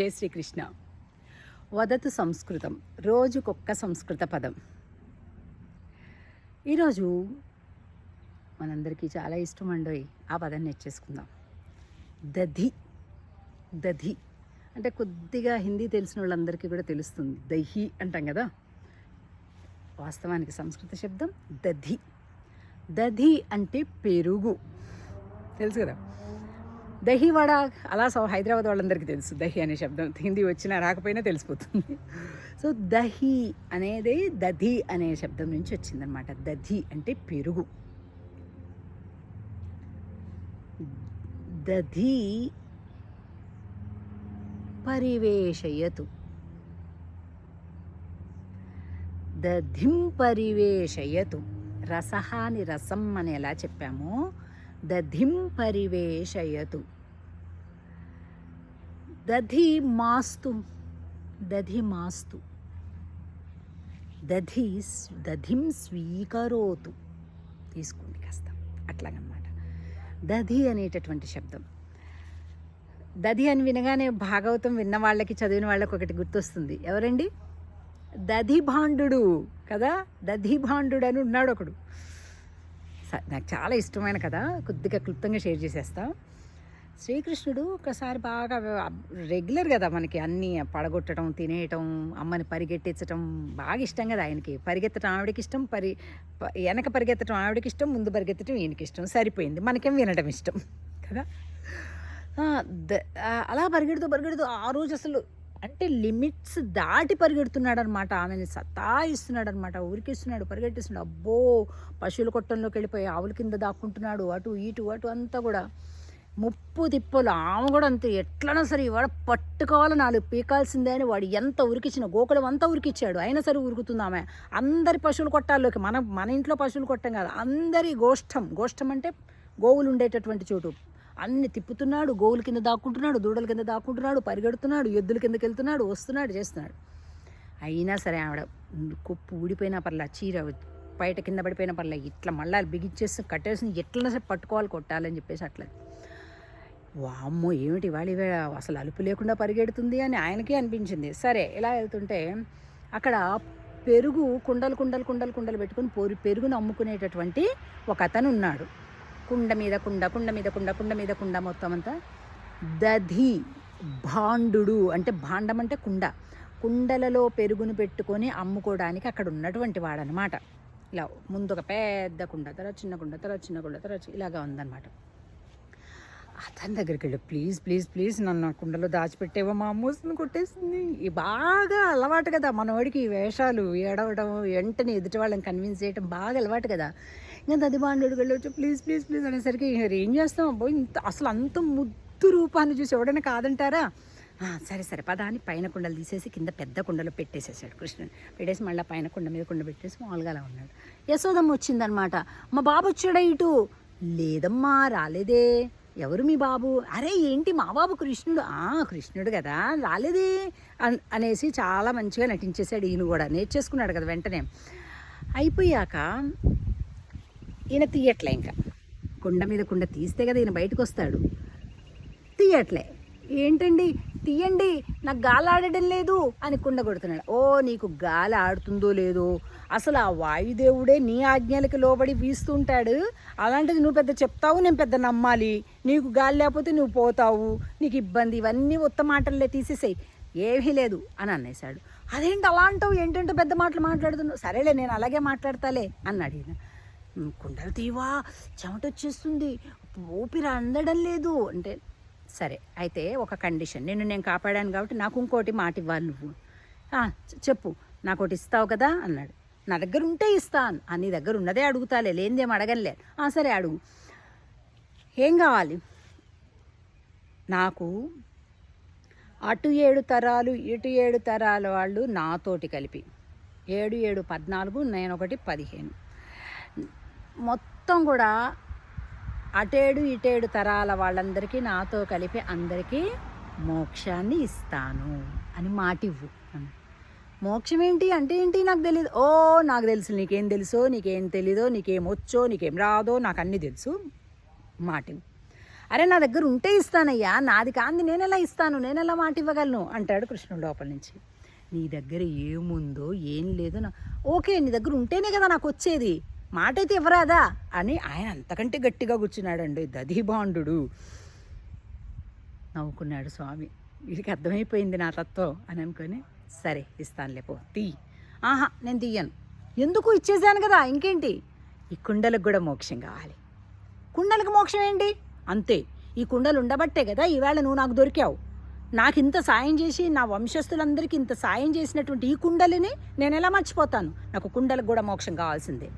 జయ శ్రీకృష్ణ. వదతు సంస్కృతం రోజుకొక్క సంస్కృత పదం. ఈరోజు మనందరికీ చాలా ఇష్టం అండోయ్ ఆ పదాన్ని నేర్చేసుకుందాం. దధి దధి అంటే కొద్దిగా హిందీ తెలిసిన వాళ్ళందరికీ కూడా తెలుస్తుంది. దహి అంటాం కదా? వాస్తవానికి సంస్కృత శబ్దం దధి. దధి అంటే పెరుగు. తెలుసు కదా? దహి వడ అలా సో హైదరాబాద్ వాళ్ళందరికీ తెలుసు దహి అనే శబ్దం. హిందీ వచ్చినా రాకపోయినా తెలిసిపోతుంది. సో దహి అనేది దధి అనే శబ్దం నుంచి వచ్చిందనమాట దధి అంటే పెరుగు. దధి పరివేషయతు. దధిం పరివేషయతు. రసహాని రసం అని ఎలా చెప్పామో దధిం పరివేషయతు. దధి మాస్తు దధి మాస్తు. దధి స్- దధిం స్వీకరోతు. తీసుకోండి కాస్త అట్లాగనమాట. దధి అనేటటువంటి శబ్దం. దధి అని వినగానే భాగవతం విన్న వాళ్ళకి చదివిన వాళ్ళకి ఒకటి గుర్తొస్తుంది. ఎవరండి? దధి భాండు కదా? దధి భాండు అని ఉన్నాడు ఒకడు నాకు చాలా ఇష్టమైన కథ. కొద్దిగా క్లుప్తంగా షేర్ చేసేస్తా. శ్రీకృష్ణుడు ఒకసారి బాగా రెగ్యులర్ కదా మనకి అన్నీ పడగొట్టడం తినేయటం అమ్మని పరిగెట్టించడం బాగా ఇష్టం కదా ఆయనకి. పరిగెత్తడం ఆవిడకి ఇష్టం పరి ప- వెనక పరిగెత్తడం ఆవిడకి ఇష్టం ముందు పరిగెత్తడం ఈయనకి ఇష్టం. సరిపోయింది. మనకేం వినడం ఇష్టం కదా? అలా పరిగెడుతూ పరిగెడుతూ ఆ రోజు అసలు అంటే లిమిట్స్ దాటి పరిగెడుతున్నాడు అనమాట ఆమెని సతాయిస్తున్నాడు అనమాట ఉరికిస్తున్నాడు పరిగెట్టిస్తున్నాడు. అబ్బో! పశువుల కొట్టంలోకి వెళ్ళిపోయి ఆవుల కింద దాక్కుంటున్నాడు. అటు ఇటు అటు అంతా కూడా. ముప్పు తిప్పలు. ఆమె కూడా అంతే. ఎట్లనా సరే వాడు పట్టుకోవాలి నాలుగు పీకాల్సిందే అని వాడు ఎంత ఉరికిచ్చిన గోకులం అంతా ఉరికిచ్చాడు. అయినా సరే ఉరుకుతుంది ఆమె. అందరి పశువుల కొట్టాల్లోకి మన మన ఇంట్లో పశువులు కొట్టం కాదు. అందరి గోష్టం గోష్టం అంటే గోవులు ఉండేటటువంటి చోటు. అన్ని తిప్పుతున్నాడు గోవుల కింద దాక్కుంటున్నాడు దూడల కింద దాక్కుంటున్నాడు పరిగెడుతున్నాడు ఎద్దుల కిందకి వెళ్తున్నాడు వస్తున్నాడు చేస్తున్నాడు. అయినా సరే ఆవిడ కొప్పు ఊడిపోయినా పర్లా చీర బయట కింద పడిపోయిన పర్లే ఇట్లా మళ్ళీ బిగించేసి కట్టేసి ఎట్లన్నా సరే పట్టుకోవాలి కొట్టాలని చెప్పేసి అట్లా. వామ్మో ఏమిటి వాళ్ళ అసలు అలుపు లేకుండా పరిగెడుతుంది అని ఆయనకే అనిపించింది. సరే ఇలా వెళ్తుంటే అక్కడ పెరుగు కుండలు కుండలు కుండలు కుండలు పెట్టుకుని పోరు పెరుగును అమ్ముకునేటటువంటి ఒక అతను ఉన్నాడు. కుండ మీద కుండ కుండ మీద కుండ కుండ మీద కుండ మొత్తం అంతా. దధి భాండు అంటే భాండం అంటే కుండ. కుండలలో పెరుగును పెట్టుకొని అమ్ముకోవడానికి అక్కడ ఉన్నటువంటి వాడనమాట ఇలా ముందు ఒక పెద్ద కుండ తర్వాత చిన్న కుండ తర్వాత చిన్న కుండ తర్వాత ఇలాగా ఉందన్నమాట. అతని దగ్గరికి వెళ్ళి. ప్లీజ్ ప్లీజ్ ప్లీజ్ నన్ను కుండలో దాచిపెట్టేవో మా అమ్మూసుని కొట్టేసింది. బాగా అలవాటు కదా మనవాడికి ఈ వేషాలు ఏడవడం వెంటనే ఎదుటి వాళ్ళని కన్విన్స్ చేయడం బాగా అలవాటు కదా. ఇంకా దది బాండు వెళ్ళొచ్చు ప్లీజ్ ప్లీజ్ ప్లీజ్ అనేసరికి ఏం చేస్తాం అబ్బో? ఇంత అసలు అంత ముద్దు రూపాన్ని చూసి ఎవడైనా కాదంటారా? సరే సరే పద అని పైన కుండలు తీసేసి కింద పెద్ద కుండలో పెట్టేసేసాడు కృష్ణుడు. పెట్టేసి మళ్ళీ పైన కుండ మీద కుండ పెట్టేసి మామూలుగా అలా ఉన్నాడు. యశోదమ్మ వచ్చిందనమాట మా బాబు వచ్చాడా ఇటు? లేదమ్మా రాలేదే. ఎవరు మీ బాబు? అరే ఏంటి మా బాబు కృష్ణుడు? ఆ కృష్ణుడు కదా రాలేదే. అనేసి చాలా మంచిగా నటించేశాడు ఈయన కూడా. నేర్చేసుకున్నాడు కదా వెంటనే. అయిపోయాక ఈయన తీయట్లే ఇంకా. కుండ మీద కుండ తీస్తే కదా ఈయన బయటకు వస్తాడు తీయట్లే. ఏంటండి? తీయండి. నాకు గాలి ఆడడం లేదు అని కుండ కొడుతున్నాడు. ఓ నీకు గాలి ఆడుతుందో లేదో? అసలు ఆ వాయుదేవుడే నీ ఆజ్ఞలకు లోబడి వీస్తుంటాడు. అలాంటిది నువ్వు పెద్ద చెప్తావు నేను పెద్ద నమ్మాలి. నీకు గాలి లేకపోతే నువ్వు పోతావు. నీకు ఇబ్బంది. ఇవన్నీ ఉత్త మాటల్లే తీసేసాయి. ఏమీ లేదు అని అన్నేశాడు అదేంటి అలా అంటావు? ఏంటంటే పెద్ద మాటలు మాట్లాడుతున్నావు? సరేలే నేను అలాగే మాట్లాడతాలే అన్నాడు ఈయన కుండలు తీవా చెమట వచ్చేస్తుంది ఊపిరి అందడం లేదు. అంటే సరే అయితే ఒక కండిషన్. నిన్ను నేను కాపాడాను కాబట్టి నాకు ఇంకోటి మాట ఇవ్వాలి నువ్వు. చెప్పు. నాకు ఒకటి ఇస్తావు కదా? అన్నాడు. నా దగ్గర ఉంటే ఇస్తాను. అని నీ దగ్గర ఉన్నదే అడుగుతాలే. లేనిదేం అడగలే సరే అడుగు. ఏం కావాలి? నాకు అటు ఏడు తరాలు ఇటు ఏడు తరాల వాళ్ళు నాతోటి కలిపి. ఏడు ఏడు పద్నాలుగు నేను ఒకటి పదిహేను. మొత్తం కూడా అటేడు ఇటేడు తరాల వాళ్ళందరికీ నాతో కలిపి అందరికీ మోక్షాన్ని ఇస్తాను అని మాటివ్వు. అని మోక్షం ఏంటి అంటే ఏంటి నాకు తెలియదు ఓ నాకు తెలుసు నీకేం తెలుసో నీకేం తెలీదో నీకేం వచ్చో నీకేం రాదో నాకు అన్నీ తెలుసు. మాటివ్వు. అరే నా దగ్గర ఉంటే ఇస్తానయ్యా నాది కాంది నేను ఎలా ఇస్తాను నేను ఎలా మాట ఇవ్వగలను అంటాడు కృష్ణుడు లోపల నుంచి. నీ దగ్గర ఏముందో ఏం లేదో నా ఓకే నీ దగ్గర ఉంటేనే కదా నాకు వచ్చేది. మాట అయితే ఇవ్వరాదా? అని ఆయన అంతకంటే గట్టిగా కూర్చున్నాడండి దధిబాండు నవ్వుకున్నాడు స్వామి. వీడికి అర్థమైపోయింది నా తత్వం అని అనుకొని సరే ఇస్తానులే పో తీ. ఆహా నేను తీయను. ఎందుకు? ఇచ్చేసాను కదా ఇంకేంటి? ఈ కుండలకు కూడా మోక్షం కావాలి. కుండలకు మోక్షం ఏంటి? అంతే. ఈ కుండలు ఉండబట్టే కదా ఈవేళ నువ్వు నాకు దొరికావు. నాకు ఇంత సాయం చేసి నా వంశస్థులందరికీ ఇంత సాయం చేసినటువంటి ఈ కుండలిని నేను ఎలా మర్చిపోతాను? నాకు కుండలకు కూడా మోక్షం కావాల్సిందే.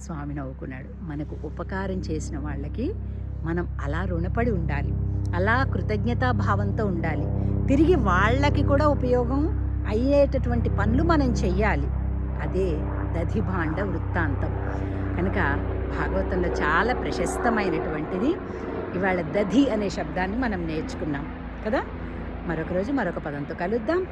స్వామి నవ్వుకున్నాడు. మనకు ఉపకారం చేసిన వాళ్ళకి మనం అలా రుణపడి ఉండాలి. అలా కృతజ్ఞతాభావంతో ఉండాలి. తిరిగి వాళ్ళకి కూడా ఉపయోగం అయ్యేటటువంటి పనులు మనం చెయ్యాలి. అదే దధిభాండ వృత్తాంతం. కనుక భాగవతంలో చాలా ప్రశస్తమైనటువంటిది. ఇవాళ దధి అనే శబ్దాన్ని మనం నేర్చుకున్నాం. కదా? మరొక రోజు మరొక పదంతో కలుద్దాం.